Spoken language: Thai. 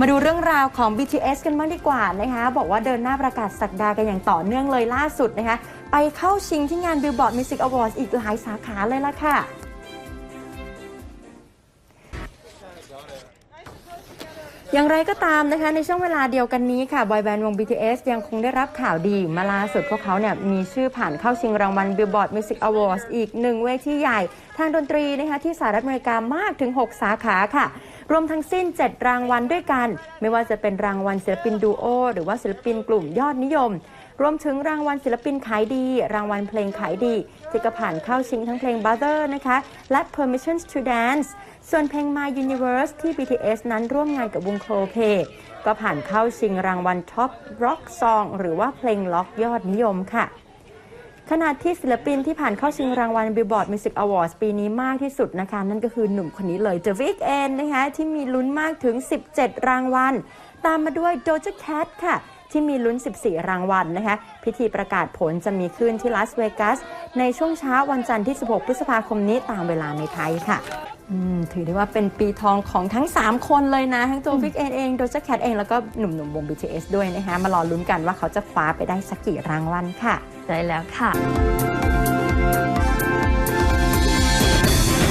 มาดูเรื่องราวของ BTS กันบ้างดีกว่านะคะ บอกว่าเดินหน้าประกาศสักดากันอย่างต่อเนื่องเลยล่าสุดนะคะ ไปเข้าชิงที่งาน Billboard Music Awards อีกหลายสาขาเลยล่ะค่ะ อย่างไรก็ตามนะคะในช่วงเวลาเดียวกันนี้ค่ะบอยแบนด์วง BTS ยังคงได้รับข่าวดีมาล่าสุดพวกเขาเนี่ยมีชื่อผ่านเข้าชิงรางวัล Billboard Music Awards อีกหนึ่งเวทีใหญ่ทางดนตรีนะคะที่สหรัฐอเมริกามากถึง 6 สาขาค่ะ รวมทั้งสิ้น 7 รางวัลด้วยกัน ไม่ว่าจะเป็นรางวัลศิลปินดูโอหรือว่าศิลปินกลุ่มยอดนิยม รวมถึงรางวัลศิลปินขายดี รางวัลเพลงขายดีที่ก็ผ่านเข้าชิงทั้งเพลง Bother นะคะและ Permission to Dance ส่วนเพลง My Universe ที่ BTS นั้นร่วมงานกับวงโคเพก็ผ่านเข้าชิงรางวัล Top Rock Song หรือว่าเพลงล็อกยอดนิยมค่ะ ขณะที่ศิลปินที่ผ่านเข้าชิงรางวัล Billboard Music Awards ปีนี้มากที่สุดนะคะ นั่นก็คือหนุ่มคนนี้เลย The Weeknd นะคะ ที่มีลุ้นมากถึง 17 รางวัล ตามมาด้วย Doja Cat ค่ะ ที่มีลุ้น 14 รางวัลนะคะ พิธีประกาศผลจะมีขึ้นที่ลาสเวกัส ในช่วงเช้าวันจันทร์ที่ 16 พฤษภาคมนี้ตามเวลาในไทยค่ะอืมถือได้ว่าเป็นปีทองของทั้ง 3 คนเลยนะ ทั้งตัวฟิกเองเองโดจ a แคทเองแล้วก็หนุ่มๆวง BTS ด้วยนะคะมารอลุ้นกันว่าเขาจะคว้าไปได้สักกี่รางวัลค่ะใช่แล้วค่ะ